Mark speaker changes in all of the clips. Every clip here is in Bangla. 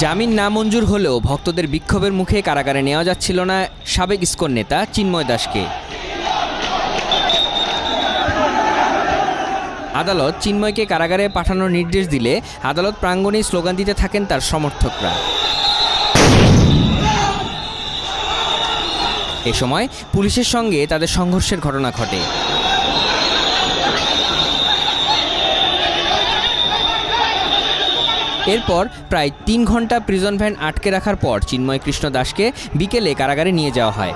Speaker 1: জামিন না মঞ্জুর হলেও ভক্তদের বিক্ষোভের মুখে কারাগারে নেওয়া যাচ্ছিল না সাবেক ইস্কন নেতা চিন্ময় দাসকে। আদালত চিন্ময়কে কারাগারে পাঠানোর নির্দেশ দিলে আদালত প্রাঙ্গণেই স্লোগান দিতে থাকেন তার সমর্থকরা। এ সময় পুলিশের সঙ্গে তাদের সংঘর্ষের ঘটনা ঘটে। এরপর প্রায় তিন ঘণ্টা প্রিজন ভ্যান আটকে রাখার পর চিন্ময় কৃষ্ণ দাসকে বিকেলে কারাগারে নিয়ে যাওয়া হয়।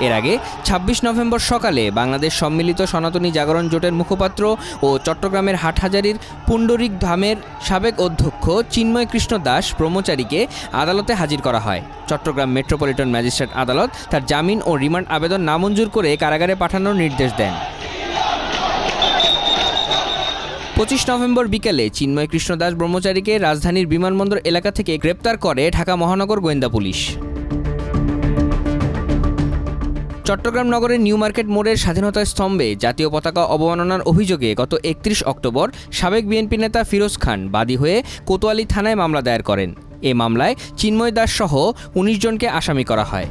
Speaker 1: এর আগে ২৬ নভেম্বর সকালে বাংলাদেশ সম্মিলিত সনাতনী জাগরণ জোটের মুখপাত্র ও চট্টগ্রামের হাটহাজারির পুণ্ডরিক ধামের সাবেক অধ্যক্ষ চিন্ময় কৃষ্ণ দাস ব্রহ্মচারীকে আদালতে হাজির করা হয়। চট্টগ্রাম মেট্রোপলিটন ম্যাজিস্ট্রেট আদালত তার জামিন ও রিমান্ড আবেদন নামঞ্জুর করে কারাগারে পাঠানোর নির্দেশ দেন। পঁচিশ নভেম্বর বিকেলে চিন্ময় কৃষ্ণ দাস ব্রহ্মচারীকে রাজধানীর বিমানবন্দর এলাকা থেকে গ্রেপ্তার করে ঢাকা মহানগর গোয়েন্দা পুলিশ। চট্টগ্রাম নগরের নিউ মার্কেট মোড়ের স্বাধীনতা স্তম্ভে জাতীয় পতাকা অবমাননার অভিযোগে গত একত্রিশ অক্টোবর সাবেক বিএনপি নেতা ফিরোজ খান বাদী হয়ে কোতোয়ালি থানায় মামলা দায়ের করেন। এ মামলায় চিন্ময় দাস সহ উনিশ জনকে আসামি করা হয়।